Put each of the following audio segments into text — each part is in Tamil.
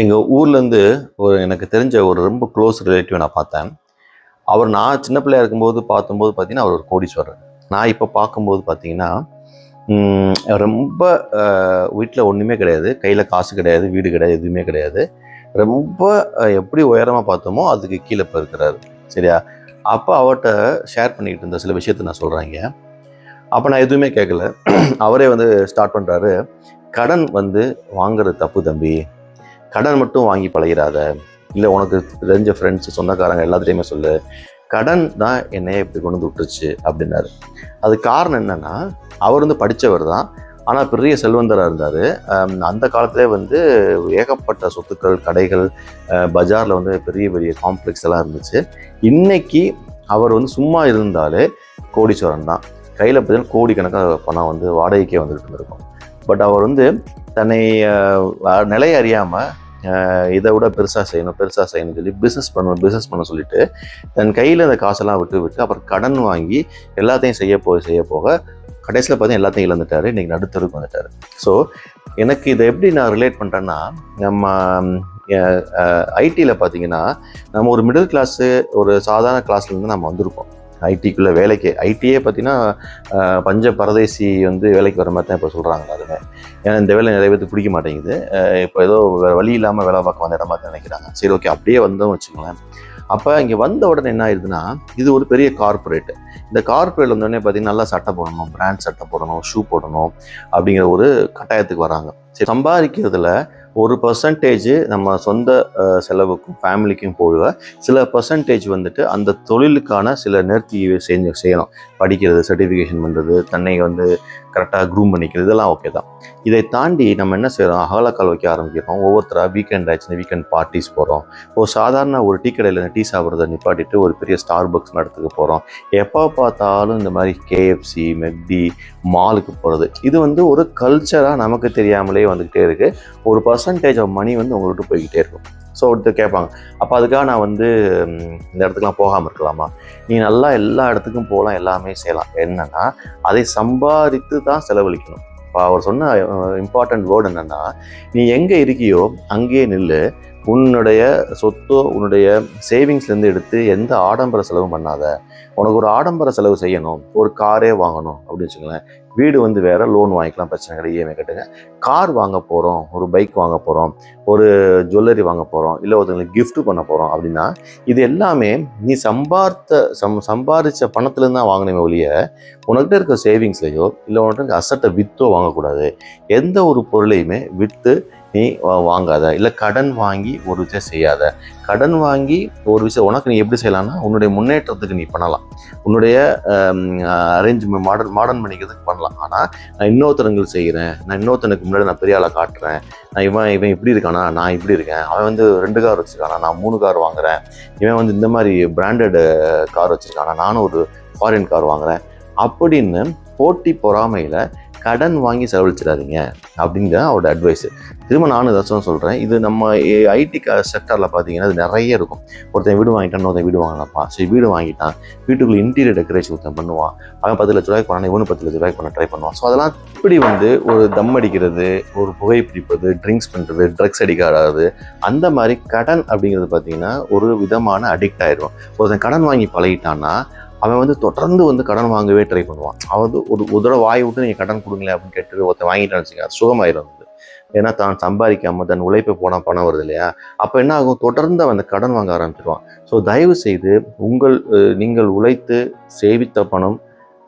எங்கள் ஊர்லேருந்து ஒரு எனக்கு தெரிஞ்ச ஒரு ரொம்ப க்ளோஸ் ரிலேட்டிவ் நான் பார்த்தேன். அவர் நான் சின்ன பிள்ளையா இருக்கும்போது பார்த்தும்போது பார்த்தீங்கன்னா அவர் ஒரு கோடீஸ்வரர். நான் இப்போ பார்க்கும்போது பார்த்தீங்கன்னா ரொம்ப வீட்டில் ஒன்றுமே கிடையாது. கையில் காசு கிடையாது வீடு கிடையாது எதுவுமே கிடையாது. ரொம்ப எப்படி உயரமாக பார்த்தோமோ அதுக்கு கீழே இப்போ இருக்கிறாரு. சரியா? அப்போ அவர்கிட்ட ஷேர் பண்ணிக்கிட்டு இருந்த சில விஷயத்த நான் சொல்கிறாங்க அப்போ நான் எதுவுமே கேட்கல. அவரே வந்து ஸ்டார்ட் பண்ணுறாரு கடன் வந்து வாங்குறது தப்பு தம்பி. கடன் மட்டும் வாங்கி பழகிறாத இல்லை உனக்கு தெரிஞ்ச ஃப்ரெண்ட்ஸ் சொந்தக்காரங்க எல்லாத்துலேயுமே சொல்லு கடன் தான் என்னைய இப்படி கொண்டு வந்து விட்டுருச்சு அப்படின்னாரு. அது காரணம் என்னென்னா அவர் வந்து படித்தவர் தான். ஆனால் பெரிய செல்வந்தராக இருந்தார். அந்த காலத்திலே வந்து ஏகப்பட்ட சொத்துக்கள் கடைகள் பஜாரில் வந்து பெரிய பெரிய காம்ப்ளெக்ஸ் எல்லாம் இருந்துச்சு. இன்னைக்கு அவர் வந்து சும்மா இருந்தாலே கோடீஸ்வரன் தான். கையில் பார்த்தீங்கன்னா கோடிக்கணக்காக பணம் வந்து வாடகைக்கே வந்துட்டு இருந்திருக்கும். பட் அவர் வந்து தன்னை நிலையை அறியாமல் இதை விட பெருசாக செய்யணும் பெருசாக செய்யணும்னு சொல்லி பிஸ்னஸ் பண்ணணும் பிஸ்னஸ் பண்ண சொல்லிட்டு தன் கையில் அந்த காசெல்லாம் விட்டு விட்டு அப்புறம் கடன் வாங்கி எல்லாத்தையும் செய்ய போக செய்ய போக கடைசியில் பார்த்தீங்கன்னா எல்லாத்தையும் இழந்துட்டார். இன்னைக்கு நடுத்தருக்கு வந்துட்டார். ஸோ எனக்கு இதை எப்படி நான் ரிலேட் பண்ணுறேன்னா நம்ம ஐடியில் பார்த்தீங்கன்னா நம்ம ஒரு மிடில் கிளாஸு ஒரு சாதாரண கிளாஸ்லேருந்து நம்ம வந்திருக்கோம். ஐடிக்குள்ளே வேலைக்கு ஐடியே பார்த்தீங்கன்னா பஞ்ச பரதேசி வந்து வேலைக்கு வர மாதிரி தான் இப்போ சொல்கிறாங்க அதுவே ஏன்னா இந்த வேலை நிறைய பேருக்கு பிடிக்க மாட்டேங்குது. இப்போ ஏதோ வேறு வழி இல்லாமல் வேலை பார்க்க வந்த இடமா நினைக்கிறாங்க. சரி ஓகே அப்படியே வந்தோம் வச்சுக்கோங்களேன். அப்போ இங்கே வந்த உடனே என்ன ஆயிடுதுன்னா இது ஒரு பெரிய கார்பரேட் இந்த கார்ப்பரேட் வந்தோடனே பார்த்தீங்கன்னா நல்லா சட்டை போடணும் பிராண்ட் சட்டை போடணும் ஷூ போடணும் அப்படிங்கிற ஒரு கட்டாயத்துக்கு வராங்க. சம்பாதிக்கிறதுல ஒரு பர்சன்டேஜ் நம்ம சொந்த செலவுக்கும் ஃபேமிலிக்கும் போக சில பர்சன்டேஜ் வந்துட்டு அந்த தொழிலுக்கான சில நேர்த்தி செஞ்சு செய்யணும் படிக்கிறது சர்டிஃபிகேஷன் பண்ணுறது தன்னை வந்து கரெக்டாக க்ரூம் பண்ணிக்கிறது இதெல்லாம் ஓகே தான். இதை தாண்டி நம்ம என்ன செய்கிறோம் அகலக்கால் வைக்க ஆரம்பிக்கிறோம். ஒவ்வொருத்தராக வீக்கெண்ட் ஆச்சுன்னா வீக்கெண்ட் பார்ட்டிஸ் போகிறோம் ஒரு சாதாரண ஒரு டீ கடையில் டீ சாப்பிட்றத நிப்பாட்டிட்டு ஒரு பெரிய ஸ்டார் பக்ஸ் இடத்துக்கு போகிறோம் எப்போ பார்த்தாலும் இந்த மாதிரி கேஎஃப்சி மெக்டி மாலுக்கு போகிறது இது வந்து ஒரு கல்ச்சராக நமக்கு தெரியாமலே வந்துக்கிட்டே இருக்குது ஒரு பர்சன்டேஜ் ஆஃப் மணி வந்து உங்கள்கிட்ட போய்கிட்டே இருக்கும். ஸோ ஒருத்தர் கேட்பாங்க அப்போ அதுக்காக நான் வந்து இந்த இடத்துக்குலாம் போகாமல் இருக்கலாமா? நீ நல்லா எல்லா இடத்துக்கும் போகலாம் எல்லாமே செய்யலாம். என்னன்னா அதை சம்பாதித்து தான் செலவழிக்கணும். இப்போ அவர் சொன்ன இம்பார்ட்டண்ட் வேர்டு என்னென்னா நீ எங்கே இருக்கியோ அங்கேயே நில்லு. உன்னுடைய சொத்தோ உன்னுடைய சேவிங்ஸ்லேருந்து எடுத்து எந்த ஆடம்பர செலவும் பண்ணாத. உனக்கு ஒரு ஆடம்பர செலவு செய்யணும். ஒரு காரே வாங்கணும். அப்படின்னு வச்சுக்கோங்களேன். வீடு வந்து வேறு லோன் வாங்கிக்கலாம் பிரச்சனை கிடையாது இஎம்ஐ கட்டுங்க. கார் வாங்க போகிறோம் ஒரு பைக் வாங்க போகிறோம் ஒரு ஜுவல்லரி வாங்க போகிறோம் இல்லை ஒருத்தங்களுக்கு கிஃப்ட் பண்ண போகிறோம் அப்படின்னா இது எல்லாமே நீ சம்பார்த்த சம் சம்பாதிச்ச பணத்துலேருந்து தான் வாங்கினே ஒழிய உனக்கிட்ட இருக்க சேவிங்ஸ்லையோ இல்லை உனக்கிட்ட இருக்க அசட்டை விற்றோ வாங்கக்கூடாது. எந்த ஒரு பொருளையுமே விற்று நீ வாங்காத. இல்லை கடன் வாங்கி ஒரு விஷயம் செய்யாத. கடன் வாங்கி ஒரு விஷயம் உனக்கு நீ எப்படி செய்யலாம்னா உன்னுடைய முன்னேற்றத்துக்கு நீ பண்ணலாம். உன்னுடைய அரேஞ்ச் மாடர்ன் மாடர்ன் பண்ணிக்கிறதுக்கு பண்ணலாம். ஆனால் நான் இன்னொருத்தரங்களுக்கு செய்கிறேன் நான் இன்னொருத்தனுக்கு முன்னாடி நான் பெரிய ஆளை காட்டுறேன். நான் இவன் இவன் இப்படி இருக்கானா? நான் இப்படி இருக்கேன். அவன் வந்து ரெண்டு கார் வச்சுருக்கானா? நான் மூணு கார் வாங்குறேன். இவன் வந்து இந்த மாதிரி பிராண்டட் கார் வச்சுருக்கானா? நானும் ஒரு ஃபாரின் கார் வாங்குறேன். அப்படின்னு போட்டி பொறாமையில் கடன் வாங்கி செலவழிச்சிடாதீங்க அப்படிங்கிற அவரோட அட்வைஸ் திரும்ப நானும் ஏதாச்சும் சொல்கிறேன் இது நம்ம ஐடி செக்டரில் பார்த்தீங்கன்னா இது நிறைய இருக்கும். ஒருத்தன் வீடு வாங்கிட்டான் இன்னொருத்தன் வீடு வாங்கினாப்பா சரி வீடு வாங்கிட்டான். வீட்டுக்குள்ள இன்டீரியர் டெக்கரேஷன் ஒருத்தன் பண்ணுவான். அவன் பத்து லட்ச ரூபாய்க்கு பண்ணான் இவனு பத்து லட்ச ரூபாய்க்கு பண்ண ட்ரை பண்ணுவான். ஸோ அதெல்லாம் இப்படி வந்து ஒரு தம் அடிக்கிறது ஒரு புகை பிடிப்பது ட்ரிங்க்ஸ் பண்ணுறது ட்ரக்ஸ் அடிக்க ஆடாது அந்த மாதிரி கடன் அப்படிங்கிறது பார்த்தீங்கன்னா ஒரு விதமான அடிக்ட் ஆயிடும் ஒருத்தன் கடன் வாங்கி பழகிட்டான்னா அவன் வந்து தொடர்ந்து வந்து கடன் வாங்கவே ட்ரை பண்ணுவான். அவன் வந்து ஒரு ஒரு தடவை வாய் விட்டு நீங்கள் கடன் கொடுங்களேன் அப்படின்னு கேட்டு ஒருத்தன் வாங்கிட்டான்னு வச்சுங்க அது சுகமாயிரும் ஏன்னா தான் சம்பாதிக்காம தன் உழைப்பை போனால் பணம் வருது இல்லையா? அப்போ என்ன ஆகும்? தொடர்ந்து அவன் அந்த கடன் வாங்க ஆரம்பிச்சிடுவான் ஸோ தயவு செய்து உங்கள் நீங்கள் உழைத்து சேவித்த பணம்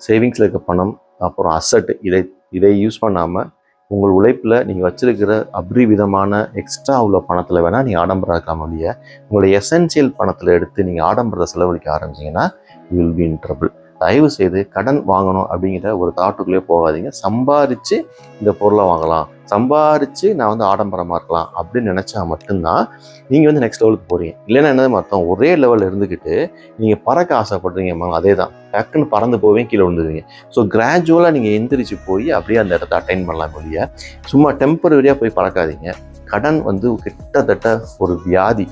சேவிங்ஸில் இருக்க பணம் அப்புறம் அசட் இதை இதை யூஸ் பண்ணாமல் உங்கள் உழைப்பில் நீங்கள் வச்சிருக்கிற அபரிவிதமான எக்ஸ்ட்ரா உள்ள பணத்தில் வேணால் நீங்கள் ஆடம்பரம் இருக்காம ஒழிய உங்களுடைய எசென்சியல் பணத்தில் எடுத்து நீங்கள் ஆடம்பரத்தை செலவழிக்க ஆரம்பிச்சீங்கன்னா you will be in trouble தயவு செய்து கடன் வாங்கணும் அப்படிங்கிற ஒரு தாட்டுக்குள்ளேயே போகாதீங்க. சம்பாரித்து இந்த பொருளை வாங்கலாம். சம்பாரித்து நான் வந்து ஆடம்பரமாக இருக்கலாம் அப்படின்னு நினச்சா மட்டும்தான் நீங்கள் வந்து நெக்ஸ்ட் லெவலுக்கு போகிறீங்க இல்லைன்னா என்னது அர்த்தம் ஒரே லெவலில் இருந்துக்கிட்டு நீங்கள் பறக்க ஆசைப்படுறீங்க அதே தான் டக்குன்னு பறந்து போவே கீழே விழுந்துருவீங்க. ஸோ கிராஜுவலாக நீங்கள் எந்திரிச்சு போய் அப்படியே அந்த இடத்த அட்டைன் பண்ணலாம் ஒழிய. சும்மா டெம்பரரியாக போய் பறக்காதீங்க. கடன் வந்து கிட்டத்தட்ட ஒரு வியாதி.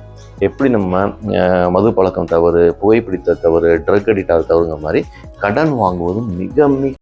எப்படி நம்ம மது பழக்கம் தவறு புகைப்பிடித்த தவறு ட்ரக் அடிக்ட் ஆக தவறுங்கிற மாதிரி கடன் வாங்குவதும் மிக மிக